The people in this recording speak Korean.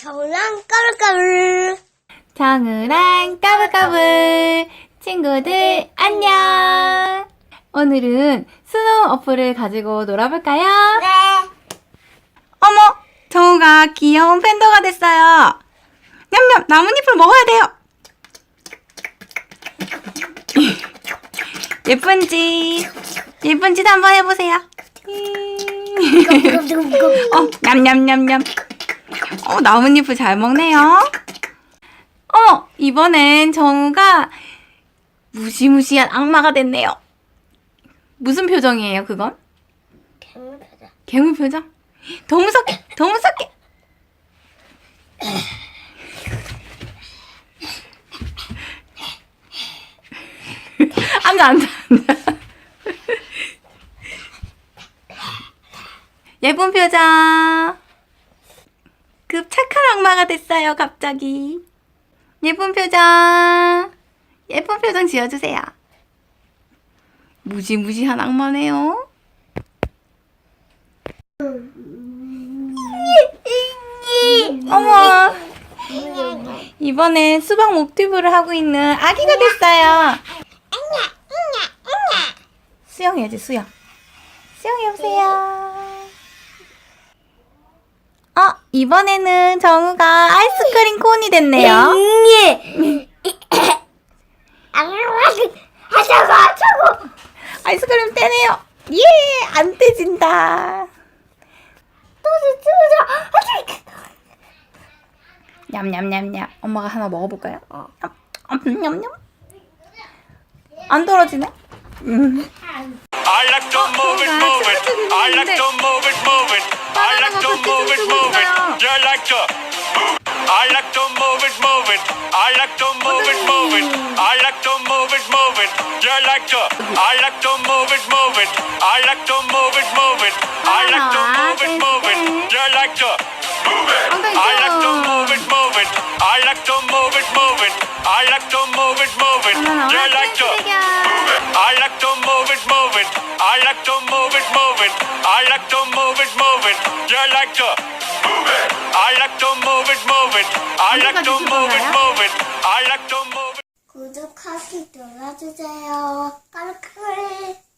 저랑 까불까불. 정우랑 까불까불. 친구들 안녕. 오늘은 스노우 어플을 가지고 놀아볼까요? 네. 어머 정우가 귀여운 팬더가 됐어요. 냠냠 나뭇잎을 먹어야 돼요. 예쁜지 예쁜지도 한번 해보세요. 어 냠냠냠냠 어 나뭇잎을 잘 먹네요 어, 이번엔 정우가 무시무시한 악마가 됐네요. 무슨 표정이에요, 그건? 괴물 표정. 괴물 표정? 더 무섭게, 더 무섭게. 앉아, 앉아, 앉아. 예쁜 표정. 급 착한 악마가 됐어요, 갑자기. 예쁜 표정. 예쁜 표정 지어주세요. 무시무시한 악마네요. 어머. 이번엔 수박 목튜브를 하고 있는 아기가 됐어요. 수영해야지, 수영. 수영해보세요. 어, 이번에는 정우가 아이스크림 콘이 됐네요. 하자고 하자고. 아이스크림 떼네요. 예, 안 떼진다. 냠냠냠냠. 엄마가 하나 먹어볼까요? 냠, 냠냠. 안 떨어지네. 음. I like to move it, move it. I like to move it, move it. I move it, move it. You like to. I like to move it, move it. I like to move it, move it. I like to move it, move it. You like to. I like to move it, move it. I like to move it, move it. I like to move it, move it. You like to. I like to move it, move it. I like to move it, move it. I like to move it, move it. You like to. I like to move it, move it. I like to move it, move it. I like to move it, move it. You like to move it. I like to move it, move it. I like to move it, move it. I like to move it. 구독하기 눌러주세요. 까불까불.